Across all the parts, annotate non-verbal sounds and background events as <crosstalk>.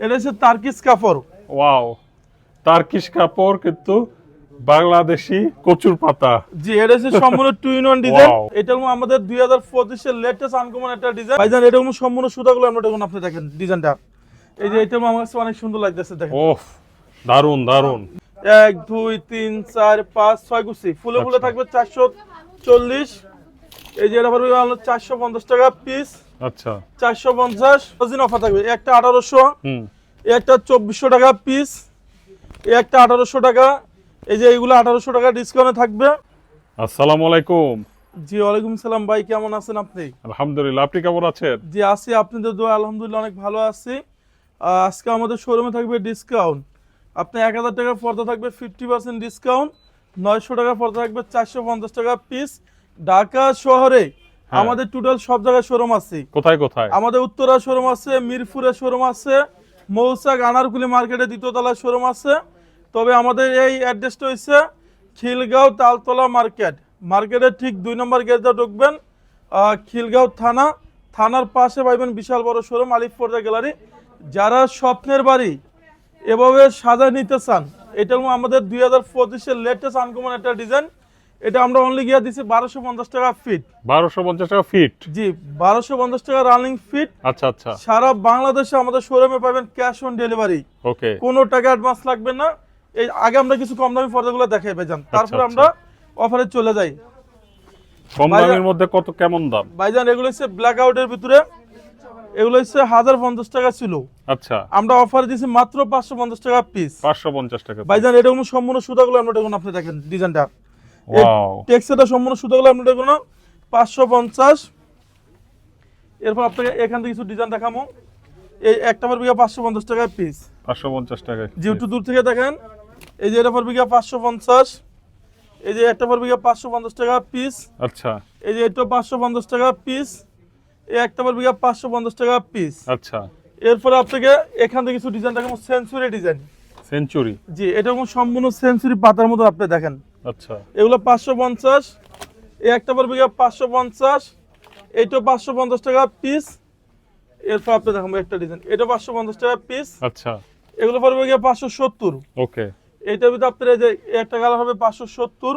এটা হচ্ছে তার্কিস কাপড়। ওয়াও। তার্কিশ কাপড় কিন্তু বাংলাদেশি কচুর পাতা। জি এটা হচ্ছে সম্পূর্ণ টু ইন ওয়ান ডিজাইন. এটা আমাদের দুই হাজার পঁচিশের লেটেস্ট আনকমন একটা ডিজাইন ভাইজান এটা সম্পূর্ণ সুতাগুলো আমরা দেখুন আপনি দেখেন ডিজাইনটা এই যে এটা আমার কাছে অনেক সুন্দর লাগতেছে দেখেন। ওফ দারুণ দারুণ এক দুই তিন চার পাঁচ ছয় গুছি ফুলে ফুলে আচ্ছা। থাকবে চারশো চল্লিশ। এই যে এটা পড়বে চারশো পঞ্চাশ টাকা পিস আচ্ছা। চারশো পঞ্চাশ দিন অফার থাকবে। একটা আঠারোশো হুম। এই একটা চব্বিশশো টাকা পিস একটা আঠারোশো টাকা এই যে এইগুলো আঠারোশো টাকা ডিসকাউন্টে থাকবে। আসসালামু আলাইকুম। জি ওয়ালাইকুম সালাম ভাই কেমন আছেন আপনি? আলহামদুলিল্লাহ আপনি কেমন আছেন? জি আছি আপনাদের দোয়া আলহামদুলিল্লাহ অনেক ভালো আছি। আজকে আমাদের শোরুমে থাকবে ডিসকাউন্ট আপনি এক হাজার টাকা পর্দা থাকবে ফিফটি পার্সেন্ট ডিসকাউন্ট নয়শো টাকা পর্দা থাকবে চারশো পঞ্চাশ টাকা পিস ঢাকা শহরে। আমাদের টোটাল সব জায়গায় শোরুম আছে। কোথায় কোথায়? আমাদের উত্তরা শোরুম আছে মিরপুরে শোরুম আছে মৌসাক আনারকুলি মার্কেটে দ্বিতীয় তলায় শোরুম আছে। তবে আমাদের এই অ্যাড্রেসটা হচ্ছে খিলগাঁও তালতলা মার্কেট মার্কেটের ঠিক দুই নম্বর গেটটা ঢুকবেন আহ, খিলগাঁও থানা। থানার পাশে পাইবেন বিশাল বড় শোরুম আলিফ পর্দা গ্যালারি যারা স্বপ্নের বাড়ি এভাবে সাজা নিতে চান এটা আমাদের দুই হাজার পঁচিশের লেটেস্ট আনকমন একটা ডিজাইন এটা আমরা অনলি গিয়ে বারোশো পঞ্চাশ টাকা ফিট বারোশো পঞ্চাশ টাকা ফিট জি বারোশো পঞ্চাশ টাকা রানিং ফিট আচ্ছা আচ্ছা। সারা বাংলাদেশে আমাদের শোরুমে পাবেন ক্যাশ অন ডেলিভারি ওকে কোনো টাকা অ্যাডভান্স লাগবে না। এই আগে আমরা কিছু কম দামি পর্দাগুলো দেখাই ভাইজান। তারপরে আচ্ছা। আমরা অফারে চলে যাই। কম দামের মধ্যে কত কেমন দাম? ভাইজান এগুলো হচ্ছে ব্ল্যাক আউটের ভিতরে। এগুলো হচ্ছে হাজার পঞ্চাশ টাকা ছিল। আচ্ছা। আমরা অফার দিচ্ছি মাত্র পাঁচশো পঞ্চাশ টাকা পিস পাঁচশো পঞ্চাশ টাকা ভাইজান এটা কোনো সম্পূর্ণ সুতাগুলো আমরা দেখুন আপনি দেখেন ডিজাইনটা টেক্সটা সম্পূর্ণ সুতাগুলো আপনি দেখুন পাঁচশো পঞ্চাশ। এরপর আপনাকে এখান থেকে কিছু ডিজাইন দেখামো এই একটা পর বিঘা পাঁচশো পঞ্চাশ টাকা পিস পাঁচশো পঞ্চাশ টাকা যে একটু দূর থেকে দেখেন এই যে এটা পর বিঘা পাঁচশো পঞ্চাশ। এই যে একটা পর বিঘা পাঁচশো পঞ্চাশ টাকা পিস আচ্ছা। এই যে এটা পাঁচশো পঞ্চাশ টাকা পিস এই একটা পর বিঘা পাঁচশো পঞ্চাশ টাকা পিস আচ্ছা। এরপরে আপনাকে এখান থেকে কিছু ডিজাইন দেখাবো সেঞ্চুরি ডিজাইন সেঞ্চুরি জি এটা সম্পূর্ণ সেঞ্চুরি পাতার মতো আপনি দেখেন। আচ্ছা। এগুলো পাঁচশো পঞ্চাশ এই একটা পর বিঘা পাঁচশো পঞ্চাশ এইটা পাঁচশো পঞ্চাশ টাকা পিস এরপর আপনি দেখাবো একটা ডিজাইন এটা পাঁচশো পঞ্চাশ টাকা পিস আচ্ছা। এগুলো পর বিঘা পাঁচশো সত্তর। ওকে। এইটার ভিতরে আপনার যে একটা কালার হবে পাঁচশো সত্তর।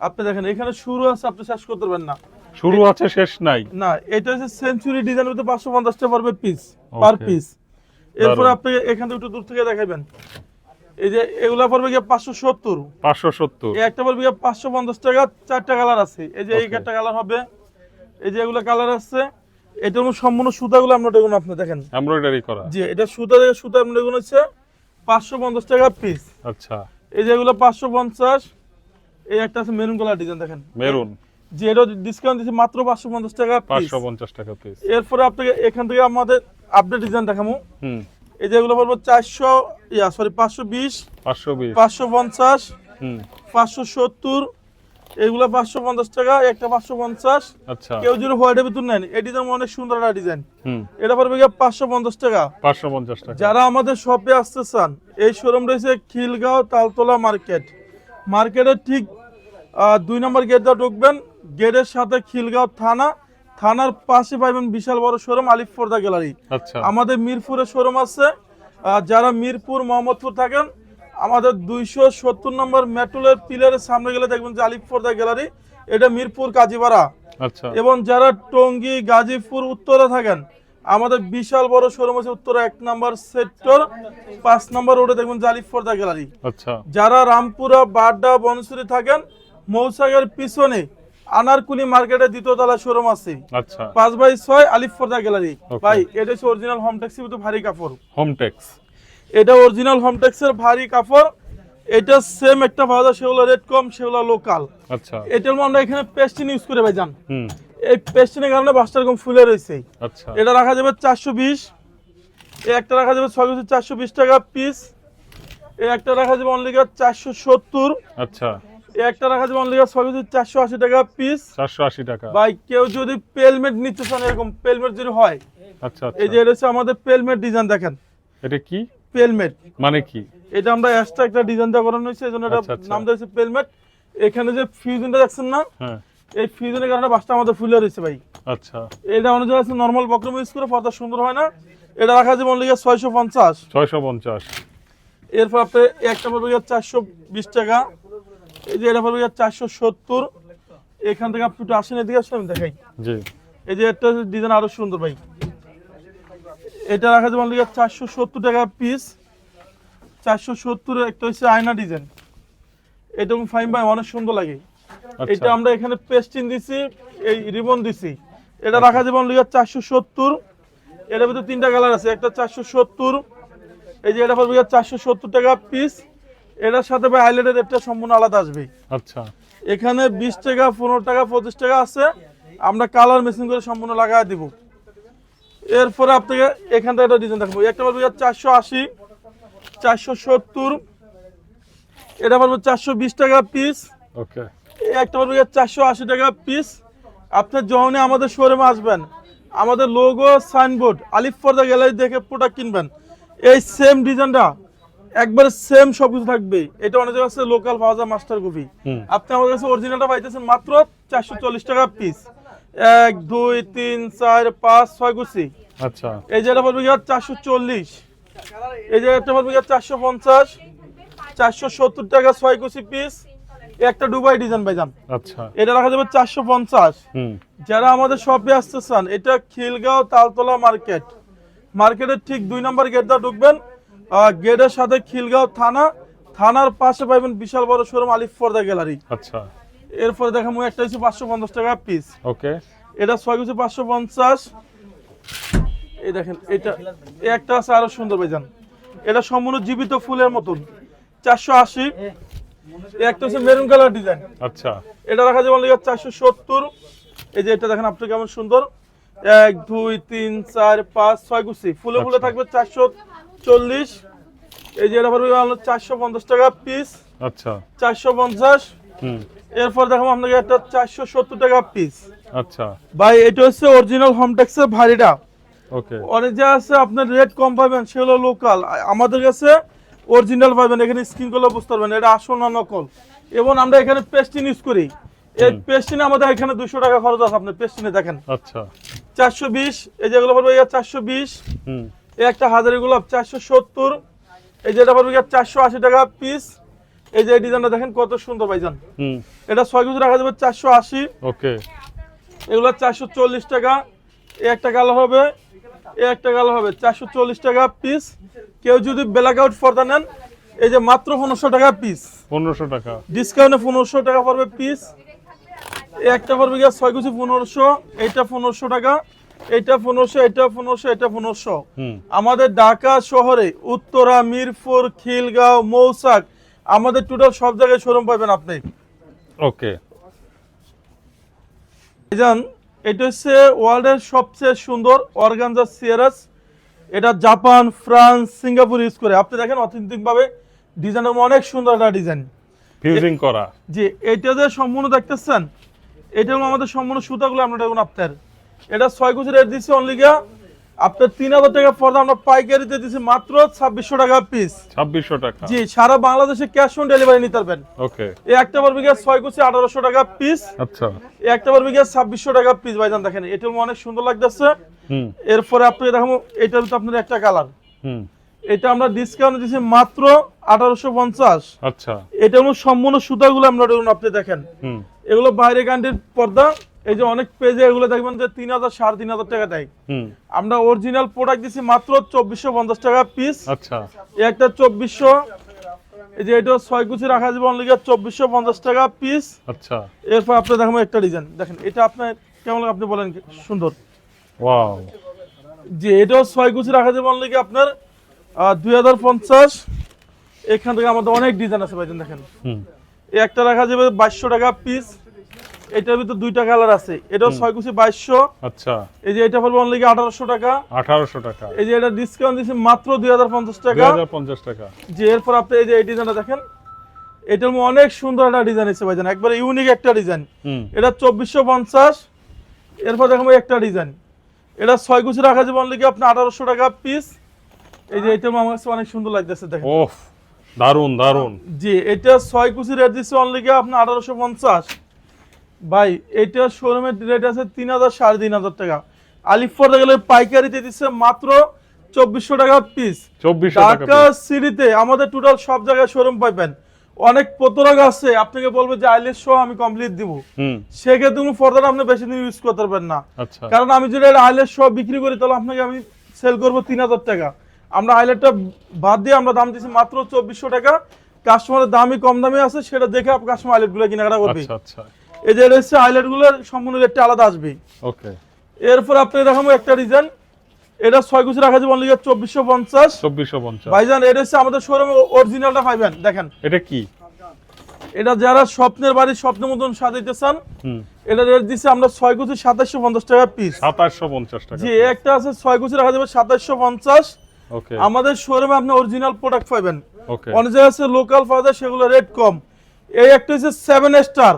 আপনি দেখেন এখানে শুরু আছে আপনি শেষ করতে পারবেন না। শুরু আছে শেষ নাই। না এটা হচ্ছে সেঞ্চুরি ডিজাইন ভিতরে পাঁচশো পঞ্চাশটা পড়বে পিস পার পিস এরপর আপনি এখান থেকে একটু দূর থেকে দেখাবেন। এই যে এগুলা পড়বে গিয়ে পাঁচশো সত্তর। পাঁচশো সত্তর। একটা পড়বে গিয়ে পাঁচশো পঞ্চাশ টাকা চারটা কালার আছে। এই যে এই. একটা কালার হবে। এই যে এগুলো কালার আছে এটার মধ্যে সম্পূর্ণ সুতাগুলো আমরা দেখুন আপনি দেখেন। এমব্রয়ডারি করা। জি এটা সুতা থেকে সুতা আমরা দেখুন হচ্ছে পাঁচশো পঞ্চাশ টাকা পিস আচ্ছা। এই যে এগুলো পাঁচশো পঞ্চাশ এই একটা আছে মেরুন কালার ডিজাইন দেখেন। মেরুন যে এটা ডিসকাউন্ট দিচ্ছে মাত্র পাঁচশো পঞ্চাশ টাকা পাঁচশো পঞ্চাশ টাকা পিস এরপরে আপনাকে এখান থেকে আমাদের আপডেট ডিজাইন দেখাবো হুম। এই যে এগুলো পড়ব চারশো ইয়া সরি পাঁচশো বিশ পাঁচশো বিশ। পাঁচশো পঞ্চাশ হুম। পাঁচশো সত্তর এগুলো পাঁচশো পঞ্চাশ টাকা একটা পাঁচশো পঞ্চাশ। আচ্ছা। কেউ যদি হোয়াইটের ভিতর নেন এই ডিজাইন অনেক সুন্দর একটা ডিজাইন হুম। এটা পড়বে গিয়ে পাঁচশো পঞ্চাশ টাকা। পাঁচশো পঞ্চাশ টাকা। যারা আমাদের শপে আসতে চান এই শোরুম রয়েছে খিলগাঁও তালতলা মার্কেট। মার্কেটের ঠিক আহ, দুই নম্বর গেটটা ঢুকবেন। গেটের সাথে খিলগাঁও থানা থানার পাশে পাইবেন বিশাল বড় শোরুম আলিফ গ্যালারি। আচ্ছা। আমাদের মিরপুরে শোরুম আছে। যারা মিরপুর মোহাম্মদপুর থাকেন আমাদের দুইশো সত্তর নম্বর মেট্রোলের পিলারের সামনে গেলে দেখবেন যে আলিফ গ্যালারি এটা মিরপুর কাজীপাড়া। আচ্ছা। এবং যারা টঙ্গী গাজীপুর উত্তরে থাকেন আমাদের বিশাল বড় শোরুম আছে উত্তরে এক নম্বর সেক্টর পাঁচ নম্বর রোডে দেখবেন জালিফ পর্দা গ্যালারি। আচ্ছা। যারা রামপুরা বাড্ডা বনসুরি থাকেন মৌসাগের পিছনে আনারকুলি মার্কেটের দ্বিতীয় তলা শোরুম আছে। আচ্ছা। পাঁচ বাই ছয় আলিফ পর্দা গ্যালারি। ভাই এটা হচ্ছে অরিজিনাল হোম ট্যাক্সি কিন্তু ভারী কাপড়। হোমটেক্স এটা অরিজিনাল হোম ট্যাক্সের ভারী কাপড়। এটা সেম একটা যায় সেগুলো রেট কম সেগুলো লোকাল আচ্ছা। এটার আমরা এখানে পেস্টিন ইউজ করে ভাই হুম। এই পেস্টিনের কারণে বাসটা এরকম ফুলে রয়েছে। আচ্ছা। এটা রাখা যাবে চারশো বিশ। এই একটা রাখা যাবে ছয় চারশো বিশ টাকা পিস এই একটা রাখা যাবে অনলি চারশো সত্তর। আচ্ছা। একটা রাখা যাবে অনলি কেজি চারশো আশি টাকা পিস চারশো আশি টাকা। ভাই কেউ যদি পেলমেট নিতে চান এরকম পেলমেট যদি হয় আচ্ছা আচ্ছা। এই যে এটা হচ্ছে আমাদের পেলমেট ডিজাইন দেখেন। এটা কি? পেলমেট মানে কি? এটা আমরা এক্সট্রা একটা ডিজাইন দেওয়া করানো হয়েছে এই জন্য এটা আচ্ছা, আচ্ছা। নাম দিয়েছে পেলমেট এখানে যে ফিউজনটা দেখছেন না হ্যাঁ। এই ফিউজনের কারণে বাসটা আমাদের ফুলে রয়েছে ভাই। আচ্ছা। এটা অনুযায়ী আছে নর্মাল বক্রম ইউজ করে পর্দা সুন্দর হয় না। এটা রাখা যাবে অনলি ছয়শো পঞ্চাশ। ছয়শো পঞ্চাশ। এরপর আপনি একটা পড়বে চারশো বিশ টাকা। এই যে এটা পড়বে চারশো সত্তর। এখান থেকে আপনি একটু আসেন এদিকে আসলে আমি দেখাই। জি। এই যে একটা ডিজাইন আরও সুন্দর ভাই। এটা রাখা যাবে অনলি চারশো সত্তর টাকা পিস চারশো সত্তর একটা হচ্ছে আয়না ডিজাইন এটা ফাইন ভাই অনেক সুন্দর লাগে। এটা আচ্ছা আমরা এখানে পেস্টিন দিছি এই রিবন দিছি। এটা রাখা যাবে অনলি চারশো সত্তর। এটার ভিতরে তিনটা কালার আছে একটা চারশো সত্তর। এই যে এটা পড়বে চারশো সত্তর টাকা পিস এটার সাথে ভাই আইল্যান্ডের রেটটা সম্পূর্ণ আলাদা আসবে। আচ্ছা। এখানে বিশ টাকা পনেরো টাকা পঁচিশ টাকা আছে। আমরা কালার মেশিন করে সম্পূর্ণ লাগাই দিব। এরপরে আপনাকে এখান থেকে একটা ডিজাইন দেখাবো। একটা পড়বে চারশো আশি চারশো সত্তর এটা পড়বে চারশো বিশ টাকা পিস ওকে একটা পড়বে চারশো আশি টাকা পিস আপনি যখনই আমাদের শোরুমে আসবেন আমাদের লোগো সাইনবোর্ড আলিফ পর্দা গ্যালারি দেখে প্রোডাক্ট কিনবেন এই সেম ডিজাইনটা একবারে সেম সব কিছু থাকবে। এটা অনেক জায়গায় আছে লোকাল পাওয়া যায় মাস্টার কপি আপনি আমাদের কাছে অরিজিনালটা পাইতেছেন মাত্র চারশো চল্লিশ টাকা পিস এক দুই তিন চার পাঁচ ছয় গুছি আচ্ছা। এই জায়গাটা পড়বে চারশো চল্লিশ। এই জায়গাটা পড়বে চারশো পঞ্চাশ। চারশো সত্তর টাকা ছয় কুচি পিস একটা দুবাই ডিজাইন ভাইজান। আচ্ছা। এটা রাখা যাবে চারশো পঞ্চাশ। যারা আমাদের শপে আসতে চান এটা খিলগাঁও তালতলা মার্কেট মার্কেটের ঠিক দুই নম্বর গেটটা ঢুকবেন। আহ, গেটের সাথে খিলগাঁও থানা থানার পাশে পাইবেন বিশাল বড় শোরুম আলিফ পর্দা গ্যালারি। আচ্ছা। এরপরে দেখাবো একটা হচ্ছে পাঁচশো পঞ্চাশ টাকা পিস ওকে। এটা ছয় কুচি পাঁচশো পঞ্চাশ। এই দেখেন এটা একটা আছে আরও সুন্দর ভাইজান। এটা সম্পূর্ণ জীবিত ফুলের মতন। চারশো আশি। একটা হচ্ছে মেরুন কালার ডিজাইন। আচ্ছা। এটা রাখা যাবে অনলি চারশো সত্তর। এই যে এটা দেখেন আপনি কেমন সুন্দর। এক দুই তিন চার পাঁচ ছয় গুছি ফুলে ফুলে আচ্ছা। থাকবে চারশো চল্লিশ। এই যে এটা পড়বে চারশো পঞ্চাশ টাকা পিস আচ্ছা। চারশো পঞ্চাশ। হুম। এরপর দেখাবো আপনাকে একটা চারশো সত্তর টাকা পিস আচ্ছা। ভাই এটা হচ্ছে অরিজিনাল হোমটেক্সের ভারীটা ওকে। অনেক যা আছে আপনার রেট কম পাবেন সেগুলো লোকাল আমাদের কাছে অরিজিনাল পাবেন এখানে স্ক্রিন করলে বুঝতে পারবেন এটা আসল না নকল। এবং আমরা এখানে পেস্টিন ইউজ করি। এই। পেস্টিনে আমাদের এখানে দুশো টাকা খরচ আছে আপনি পেস্টিনে দেখেন। আচ্ছা। চারশো বিশ এই যেগুলো পড়বে চারশো বিশ। হুম। এই একটা হাজারি গোলাপ চারশো সত্তর। এই যে যেটা পড়বে চারশো আশি টাকা পিস এই যে এই ডিজাইনটা দেখেন কত সুন্দর ভাইজান। হুম। এটা ছয় কেজি রাখা যাবে চারশো আশি। ওকে। এগুলো চারশো চল্লিশ টাকা। এ একটা কালার হবে। এ একটা কালার হবে চারশো চল্লিশ টাকা পিস কেউ যদি ব্ল্যাক আউট পর্দা নেন এই যে মাত্র পনেরোশো টাকা পিস পনেরোশো টাকা। ডিসকাউন্টে পনেরোশো টাকা পড়বে পিস একটা পড়বে গিয়ে ছয় কুচি পনেরোশো। এইটা পনেরোশো টাকা। এইটা পনেরোশো এটা পনেরোশো এটা পনেরোশো। আমাদের ঢাকা শহরে উত্তরা মিরপুর খিলগাঁও মৌসাক আমাদের টোটাল সব জায়গায় শোরুম পাবেন আপনি। ওকে। ভাইজান এটা হচ্ছে ওয়ার্ল্ডের সবচেয়ে সুন্দর অর্গানজা সিয়ারাস এটা জাপান ফ্রান্স সিঙ্গাপুর ইউজ করে। আপনি দেখেন অথেন্টিক ভাবে ডিজাইনের অনেক সুন্দর একটা ডিজাইন ফিউজিং করা। জি এটা যে সম্পূর্ণ দেখতেছেন এটা হলো আমাদের সম্পূর্ণ সুতাগুলো আমরা দেখুন আপনার। এটা ছয় কুচি রেট দিচ্ছি অনলি গিয়া। আপনার তিন হাজার টাকা পর্দা আমরা পাইকারিতে দিচ্ছি মাত্র ছাব্বিশশো টাকা পিস ছাব্বিশশো টাকা। জি সারা বাংলাদেশে ক্যাশ অন ডেলিভারি নিতে পারবেন। ওকে। এই একটা গিয়া ছয় কুচি আঠারোশো টাকা পিস আচ্ছা। এই একটা গিয়া ছাব্বিশশো টাকা পিস ভাইজান দেখেন এটা অনেক সুন্দর লাগতেছে। এরপরে আপনি দেখাবো এটার ভিতরে আপনার একটা কালার হুম। এটা আমরা ডিসকাউন্ট দিচ্ছি মাত্র আঠারোশো পঞ্চাশ। আচ্ছা। এটা সম্পূর্ণ সুতাগুলো আমরা দেখুন আপনি দেখেন। হুম। এগুলো বাইরে কান্ট্রির পর্দা এই যে অনেক পেজে এগুলো দেখবেন যে তিন হাজার সাড়ে তিন হাজার টাকা দেয়। আমরা অরিজিনাল প্রোডাক্ট দিচ্ছি মাত্র চব্বিশশো পঞ্চাশ টাকা পিস আচ্ছা। একটা চব্বিশশো এই যে এটা ছয় কুচি রাখা যাবে অনলি চব্বিশশো পঞ্চাশ টাকা পিস আচ্ছা। এরপর আপনি দেখাবো একটা ডিজাইন দেখেন এটা আপনার কেমন আপনি বলেন সুন্দর। ওয়াও যে এটাও ছয় কুচি রাখা যাবে অনলি আপনার দুই হাজার পঞ্চাশ। এখান থেকে আমাদের অনেক ডিজাইন আছে ভাইজান দেখেন। একটা রাখা যাবে বাইশশো টাকা পিস এটার ভিতরে দুইটা কালার আছে। এটাও ছয় কুচি বাইশশো। আচ্ছা। এই যে এটা পড়বে অনলি আঠারোশো টাকা। আঠারোশো টাকা। এই যে এটা ডিসকাউন্ট দিচ্ছি মাত্র দুই হাজার পঞ্চাশ টাকা। হাজার পঞ্চাশ টাকা। যে এরপর আপনি এই যে এই ডিজাইনটা দেখেন এটার মধ্যে অনেক সুন্দর একটা ডিজাইন এসে ভাইজান। একবারে ইউনিক একটা ডিজাইন এটা চব্বিশশো পঞ্চাশ। এরপর দেখাবো একটা ডিজাইন এটা ছয় কুচি রাখা যাবে অনলি আপনার আঠারোশো টাকা পিস এই যে এটা আমার কাছে অনেক সুন্দর লাগতেছে দেখেন। দারুণ দারুণ জি এটা ছয় কুচি রেট দিচ্ছে অনলি আপনার আঠারোশো পঞ্চাশ। ভাই এটা শোরুমের রেট আছে তিন হাজার সাড়ে তিন হাজার টাকা। আলিফর গেলে পাইকারিতে দিচ্ছে মাত্র চব্বিশশো টাকা পিস চব্বিশশো টাকা ঢাকা সিটিতে আমাদের টোটাল সব জায়গায় শোরুম পাইবেন। অনেক প্রতরক আছে আপনাকে বলব যে আইলেস সহ আমি কমপ্লিট দিব। সেক্ষেত্রে কোনো ফর্দার আপনি বেশি দিন ইউজ করতে পারবেন না। আচ্ছা। কারণ আমি যদি আইলেট সহ বিক্রি করি তাহলে আপনাকে আমি সেল করব তিন হাজার টাকা। আমরা আইলেটটা বাদ দিয়ে আমরা দাম দিচ্ছি মাত্র চব্বিশশো টাকা। কাস্টমারের দামই কম দামে আছে সেটা দেখে কাস্টমার আইলেটগুলো কেনাকাটা করবে। আচ্ছা আচ্ছা। এই যে হচ্ছে আইলেটগুলোর সম্পূর্ণ রেটটা আলাদা আসবে। ওকে এরপর আপনাকে দেখাবো একটা ডিজাইন এটা ছয় কুচি রাখা যাবে অনলি চব্বিশশো পঞ্চাশ। চব্বিশশো পঞ্চাশ। ভাইজান এটা হচ্ছে আমাদের শোরুমে অরিজিনালটা পাইবেন দেখেন। এটা কি? এটা যারা স্বপ্নের বাড়ি স্বপ্নের মতন সাজাইতে চান হুম। এটা রেট দিচ্ছে আমরা ছয় কুচি সাতাশশো পঞ্চাশ টাকা পিস সাতাশশো পঞ্চাশ টাকা জি একটা আছে ছয় কুচি রাখা যাবে সাতাশশো পঞ্চাশ। ওকে আমাদের শোরুমে আপনি অরিজিনাল প্রোডাক্ট পাবেন ওকে অনেক জায়গায় আছে লোকাল পাওয়া যায় সেগুলো রেট কম। এই একটা হচ্ছে সেভেন স্টার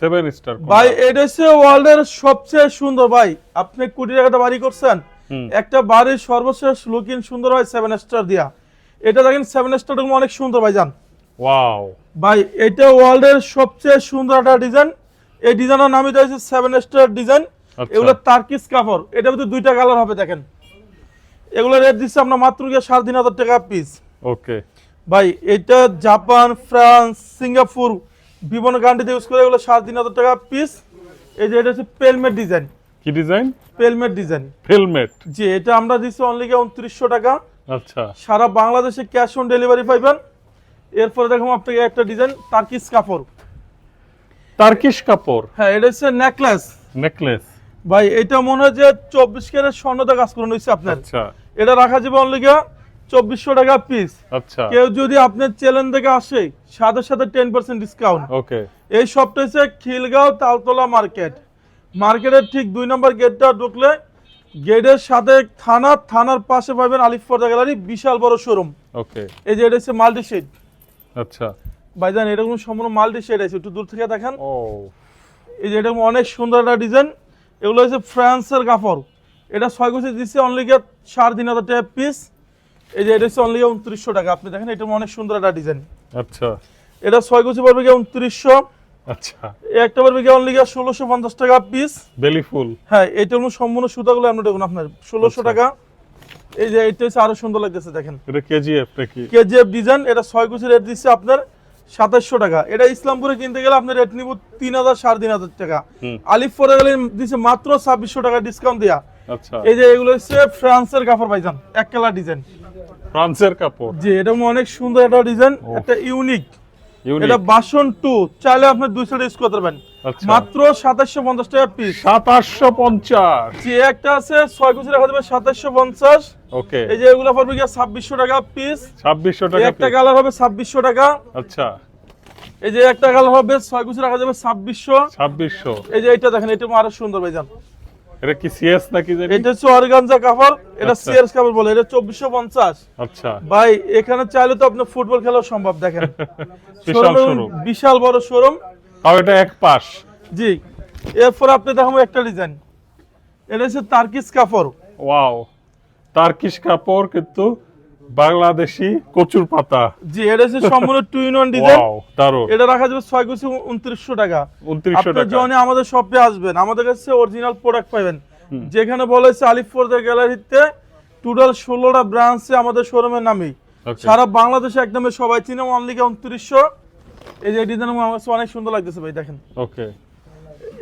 সেভেন স্টার ভাই এটা হচ্ছে ওয়ার্ল্ডের সবচেয়ে সুন্দর ভাই। আপনি কোটি টাকাটা বাড়ি করছেন। একটা বাড়ির সর্বশেষ লুকিং সুন্দর হয় সেভেন স্টার দিয়া। এটা দেখেন সেভেন স্টার অনেক সুন্দর ভাই জান। ওয়াও ভাই এটা ওয়ার্ল্ডের সবচেয়ে সুন্দর একটা ডিজাইন এই ডিজাইনের নামই দিয়েছে সেভেন স্টার ডিজাইন। এগুলো তার্কিস কাপড়। এটা ভিতরে দুইটা কালার হবে দেখেন। এগুলো রেট দিচ্ছে আমরা মাত্র গিয়ে সাড়ে তিন হাজার টাকা পিস ওকে ভাই এটা জাপান ফ্রান্স সিঙ্গাপুর বিভিন্ন কান্ট্রিতে ইউজ করে এগুলো সাড়ে তিন হাজার টাকা পিস এই যে এটা হচ্ছে পেলমেট ডিজাইন কি ডিজাইন পেলমেট ডিজাইন ফিলমেট জি এটা আমরা দিচ্ছি অনলি উনত্রিশশো টাকা। আচ্ছা। সারা বাংলাদেশে ক্যাশ অন ডেলিভারি পাইবেন। এরপরে দেখুন আপনাকে একটা ডিজাইন তার্কিস কাপড়। টার্কিশ কাপড়? হ্যাঁ এটা হচ্ছে নেকলেস নেকলেস ভাই এটা মনে হয় যে চব্বিশ ক্যারেট স্বর্ণতে কাজ করানো হয়েছে আপনার। আচ্ছা। এটা রাখা যাবে অনলি চব্বিশশো টাকা পিস আচ্ছা। কেউ যদি আপনার চ্যানেল থেকে আসে সাথে সাথে টেন পার্সেন্ট ডিসকাউন্ট ওকে। এই শপটা হচ্ছে খিলগাঁও তালতলা মার্কেট মার্কেটের ঠিক দুই নম্বর গেটটা ঢুকলে গেটের সাথে থানা থানার পাশে পাবেন আলিফ পর্দা গ্যালারি বিশাল বড় শোরুম ওকে। এই যে এটা হচ্ছে মাল্টি শেড আচ্ছা। ভাইজান এটা কোনো সম্পূর্ণ মাল্টি শেড আছে একটু দূর থেকে দেখেন। ও। এই যে এটা অনেক সুন্দর একটা ডিজাইন এগুলো হচ্ছে ফ্রান্সের কাপড়। এটা ছয় গুছি দিচ্ছে অনলি সাড়ে তিন হাজার টাকা পিস এই যে এটা হচ্ছে অনলি উনত্রিশশো টাকা। আপনি দেখেন এটা অনেক সুন্দর একটা ডিজাইন আচ্ছা। এটা ছয় পড়বে গিয়ে উনত্রিশশো। আচ্ছা। একটা পড়বে গিয়ে অনলি গিয়ে ষোলোশো পঞ্চাশ টাকা পিস বেলি ফুল। হ্যাঁ এটা হলো সম্পূর্ণ সুতাগুলো আমরা দেখুন আপনার। ষোলোশো আচ্ছা। টাকা। এই যে এটা হচ্ছে আরও সুন্দর লাগতেছে দেখেন। এটা কেজিএফ নাকি? কেজিএফ ডিজাইন এটা ছয় কুচি রেট দিচ্ছে আপনার সাতাশশো টাকা। এটা ইসলামপুরে কিনতে গেলে আপনার রেট নিব তিন হাজার সাড়ে তিন হাজার টাকা। হুম। আলিফ পরে গেলে দিচ্ছে মাত্র ছাব্বিশশো টাকা ডিসকাউন্ট দেয়া। আচ্ছা। এই যে এগুলো হচ্ছে ফ্রান্সের কাপড় ভাইজান এক কালার ডিজাইন ফ্রান্সের কাপড়। জি এটা অনেক সুন্দর একটা ডিজাইন একটা ইউনিক এটা বাসন টু চাইলে আপনি দুই সাইড ইউজ করতে পারবেন আচ্ছা। মাত্র সাতাশশো পঞ্চাশ টাকা পিস সাতাশশো পঞ্চাশ। যে একটা আছে ছয় কুচি রাখা যাবে সাতাশশো পঞ্চাশ। ওকে। এই যে এগুলো পড়বে গিয়ে ছাব্বিশশো টাকা পিস ছাব্বিশশো টাকা একটা কালার হবে ছাব্বিশশো টাকা। আচ্ছা। এই যে একটা কালার হবে ছয় কুচি রাখা যাবে ছাব্বিশশো। ছাব্বিশশো। এই যে এটা দেখেন এটা আরও সুন্দর ভাইজান এটা কি সিএস নাকি জানি? এটা হচ্ছে অর্গানজা কাপড় এটা সিএস সিয়ার্স কাপড় বলে এটা চব্বিশশো পঞ্চাশ। আচ্ছা। ভাই এখানে চাইলে তো আপনি ফুটবল খেলা সম্ভব দেখেন। <laughs> বিশাল শোরুম বিশাল বড় শোরুম। আর এটা এক পাশ। জি। এরপর আপনি দেখাবো একটা ডিজাইন। এটা হচ্ছে তারকিস কাপড়। ওয়াও। তারকিস কাপড় কিন্তু বাংলাদেশি কচুর পাতা। জি এটা হচ্ছে সম্পূর্ণ টু ইন ওয়ান ডিজাইন দারুণ এটা রাখা যাবে ছয় কুচি উনত্রিশশো টাকা। উনত্রিশশো আপনি টাকা। যখন আমাদের শপে আসবেন আমাদের কাছে অরিজিনাল প্রোডাক্ট পাবেন। যেখানে বলেছে আলিফপুরদের গ্যালারিতে টোটাল ষোলোটা ব্রাঞ্চে আমাদের শোরুমের নামে সারা বাংলাদেশে একদমে সবাই চিনে অনলি উনত্রিশশো এই যে ডিজাইন আমার কাছে অনেক সুন্দর লাগতেছে ভাই দেখেন। ওকে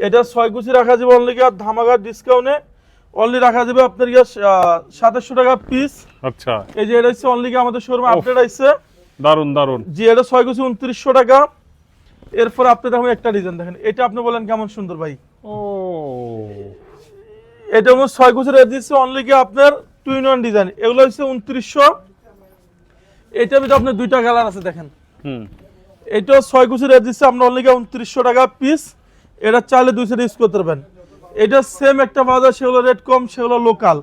এটা ছয় কুচি রাখা যাবে অনলি ধামাকার ডিসকাউন্টে অনলি রাখা যাবে আপনার গিয়ে সাতাশশো টাকা পিস আচ্ছা। এই যে এটা হচ্ছে অনলি আমাদের শোরুমে। আপডেট আসছে দারুণ দারুণ জি এটা ছয় কুচি উনত্রিশশো টাকা। এরপর আপনি দেখুন একটা ডিজাইন দেখেন। এটা আপনি বলেন কেমন সুন্দর ভাই। ও। এটা আমার ছয় কুচি রেট দিচ্ছে অনলি কি আপনার টু ইন ওয়ান ডিজাইন এগুলো হচ্ছে উনত্রিশশো। এটার ভিতরে আপনার দুইটা কালার আছে দেখেন। হুম। এটা ছয় কুচি রেট দিচ্ছে আমরা অনলি উনত্রিশশো টাকা পিস এটা চাইলে দুই সাইড ইউজ করতে পারবেন। এটা সেম একটা বাজার সেগুলো রেট কম সেগুলো লোকাল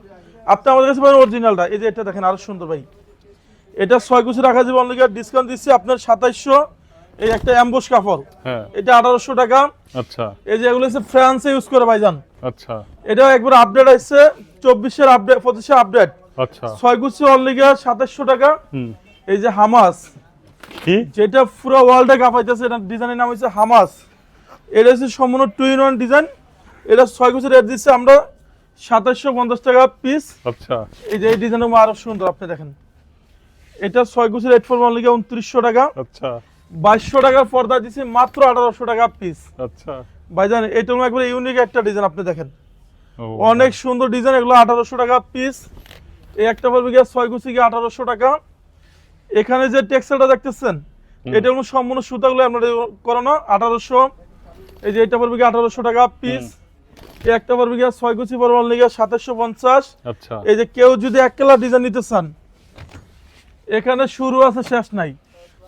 আপনি আমাদের কাছে পাবেন অরিজিনালটা এই যে এটা দেখেন আরও সুন্দর ভাই। এটা ছয় কুচি রাখা যাবে অনলি ডিসকাউন্ট দিচ্ছি আপনার সাতাইশশো। এই একটা অ্যাম্বুশ কাপড়। হ্যাঁ। এটা আঠারোশো টাকা। আচ্ছা। এই যে এগুলো হচ্ছে ফ্রান্সে ইউজ করে ভাইজান। আচ্ছা। এটা একবার আপডেট আসছে চব্বিশের আপডেট পঁচিশের আপডেট আচ্ছা। ছয় কুচি অনলি সাতাশশো টাকা। হুম। এই যে হামাস কি? যেটা পুরো ওয়ার্ল্ডে কাঁপাইতেছে এটা ডিজাইনের নাম হচ্ছে হামাস এটা হচ্ছে সম্পূর্ণ টু ইন ওয়ান ডিজাইন এটা ছয় কুচি রেট দিচ্ছে আমরা সাতাশশো পঞ্চাশ টাকা পিস আচ্ছা। এই যে এই ডিজাইনের আরও সুন্দর আপনি দেখেন। এটা ছয় কুচির রেট ফোর লিগে উনত্রিশশো টাকা। আচ্ছা। বাইশশো টাকার পর্দা দিছি মাত্র আঠারোশো টাকা পিস আচ্ছা। ভাইজান এটা একবার ইউনিক একটা ডিজাইন আপনি দেখেন। অনেক সুন্দর ডিজাইন এগুলো আঠারোশো টাকা পিস এই একটা পড়বে গিয়ে ছয় কুচি গিয়ে আঠারোশো টাকা। এখানে যে টেক্সটাইলটা দেখতেছেন এটা হলো সম্পূর্ণ সুতাগুলো আপনার করানো আঠারোশো। এই যে এটা পড়বে গিয়ে আঠারোশো টাকা পিস একটা পড়বে গিয়ে ছয় কুচি পড়বে লিগে সাতাশশো পঞ্চাশ। আচ্ছা। এই যে কেউ যদি এক কালার ডিজাইন নিতে চান এখানে শুরু আছে শেষ নাই।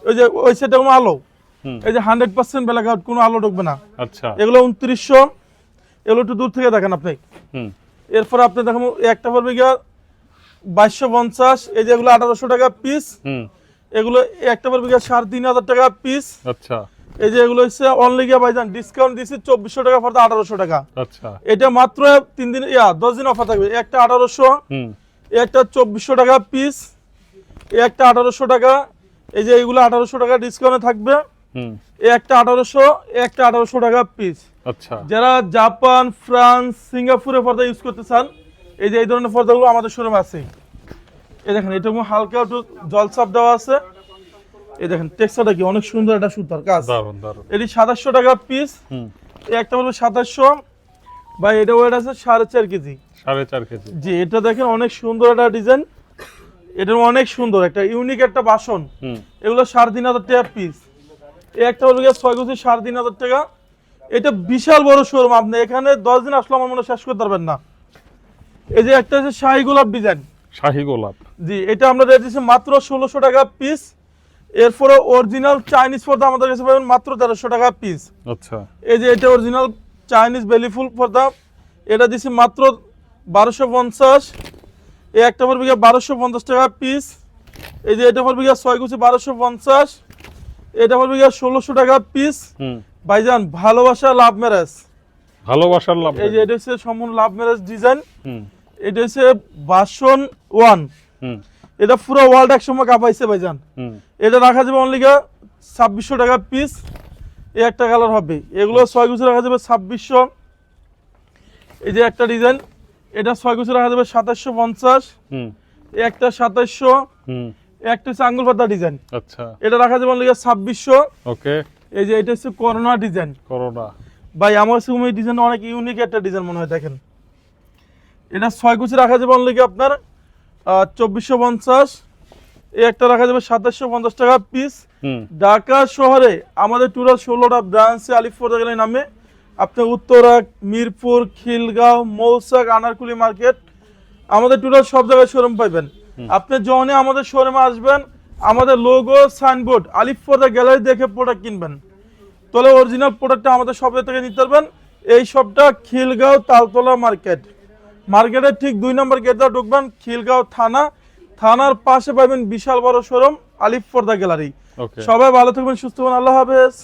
ওই যে ওই সেটা কোনো আলো। এই যে হান্ড্রেড পার্সেন্ট ব্ল্যাক আউট কোনো আলো ঢুকবে না। আচ্ছা। এগুলো উনত্রিশশো। এগুলো একটু দূর থেকে দেখেন আপনি। এরপর আপনি দেখেন একটা পড়বে গিয়া বাইশশো পঞ্চাশ। এই যে এগুলো আঠারোশো টাকা পিস এগুলো একটা পড়বে গিয়া সাড়ে তিন হাজার টাকা পিস আচ্ছা। এই যে এগুলো হচ্ছে অনলি গিয়া ভাইজান ডিসকাউন্ট দিচ্ছি চব্বিশশো টাকা পড়তে আঠারোশো টাকা। আচ্ছা। এটা মাত্র তিন দিন ইয়া দশ দিন অফার থাকবে। একটা আঠারোশো একটা চব্বিশশো টাকা পিস একটা আঠারোশো টাকা এই যে এইগুলো আঠারোশো টাকা ডিসকাউন্টে থাকবে। এই একটা আঠারোশো একটা আঠারোশো টাকা পিস আচ্ছা। যারা জাপান ফ্রান্স সিঙ্গাপুরে পর্দা ইউজ করতে চান এই যে এই ধরনের পর্দাগুলো আমাদের শোরুমে আছে। এই দেখেন এটা হালকা একটু জলসাপ দেওয়া আছে। এই দেখেন টেক্সটারটা কি অনেক সুন্দর একটা সুতার কাজ। দারুণ দারুণ এটি সাতাশশো টাকা পিস হুম। এই একটা বলবে সাতাশশো। বা এটা ওয়েট আছে সাড়ে চার কেজি। সাড়ে চার কেজি। জি এটা দেখেন অনেক সুন্দর একটা ডিজাইন এটা অনেক সুন্দর একটা ইউনিক একটা বাসন। হুম। এগুলো সাড়ে তিন হাজার টাকা পিস এই একটা হলো গিয়ে ছয় কেজি সাড়ে তিন হাজার টাকা। এটা বিশাল বড় শোরুম আপনি এখানে দশ দিন আসলে আমার মনে শেষ করতে পারবেন না। এই যে একটা আছে শাহি গোলাপ ডিজাইন শাহি গোলাপ। জি এটা আমরা দিচ্ছি মাত্র ষোলোশো টাকা পিস এরপরে অরিজিনাল চাইনিজ পর্দা আমাদের কাছে পাবেন মাত্র তেরোশো টাকা পিস আচ্ছা। এই যে এটা অরিজিনাল চাইনিজ বেলিফুল পর্দা। এটা দিচ্ছি মাত্র বারোশো পঞ্চাশ। এই একটা পড়বে গিয়ে বারোশো পঞ্চাশ টাকা পিস এই যে এটা পড়বে গিয়ে ছয় কুচি বারোশো পঞ্চাশ। এটা পড়বে গিয়ে ষোলোশো টাকা পিস ভাইজান ভালোবাসা লাভ ম্যারেজ ভালোবাসার লাভ এই যে এটা হচ্ছে সম্পূর্ণ লাভ ম্যারেজ ডিজাইন এটা হচ্ছে বাসন ওয়ান এটা পুরো ওয়ার্ল্ড একসময় কাঁপাইছে ভাইজান। এটা রাখা যাবে অনলি ছাব্বিশশো টাকা পিস এই একটা কালার হবে। এগুলো ছয় গুছি রাখা যাবে ছাব্বিশশো। এই যে একটা ডিজাইন এটা ছয় গুছি রাখা যাবে সাতাশশো পঞ্চাশ। একটা সাতাশশো। হুম। একটা হচ্ছে আঙ্গুল পাতা ডিজাইন আচ্ছা। এটা রাখা যাবে অনলি ছাব্বিশশো। ওকে। এই যে এটা হচ্ছে করোনা ডিজাইন করোনা ভাই আমার কাছে এই ডিজাইন অনেক ইউনিক একটা ডিজাইন মনে হয় দেখেন। এটা ছয় কুচি রাখা যাবে অনলি আপনার চব্বিশশো পঞ্চাশ। এই একটা রাখা যাবে সাতাশশো পঞ্চাশ টাকা পিস ঢাকা শহরে আমাদের টোটাল ষোলোটা ব্রাঞ্চে আলিফপুর গেলে নামে। আপনি উত্তরা মিরপুর খিলগাঁও মৌসাক আনারকুলি মার্কেট। আমাদের টোটাল সব জায়গায় শোরুম পাইবেন। আপনি যখনই আমাদের শোরুমে আসবেন আমাদের লোগো সাইনবোর্ড আলিফপুর গ্যালারি দেখে প্রোডাক্ট কিনবেন। তাহলে অরিজিনাল প্রোডাক্টটা আমাদের সব থেকে নিতে পারবেন। এই সবটা খিলগাঁও তালতলা মার্কেট। মার্কেটের ঠিক দুই নম্বর গেট গেটটা ঢুকবেন খিলগাঁও থানা। থানার পাশে পাবেন বিশাল বড় শোরুম আলিফ পর্দা গ্যালারি। সবাই ভালো থাকবেন সুস্থ হবেন আল্লাহ হাফেজ।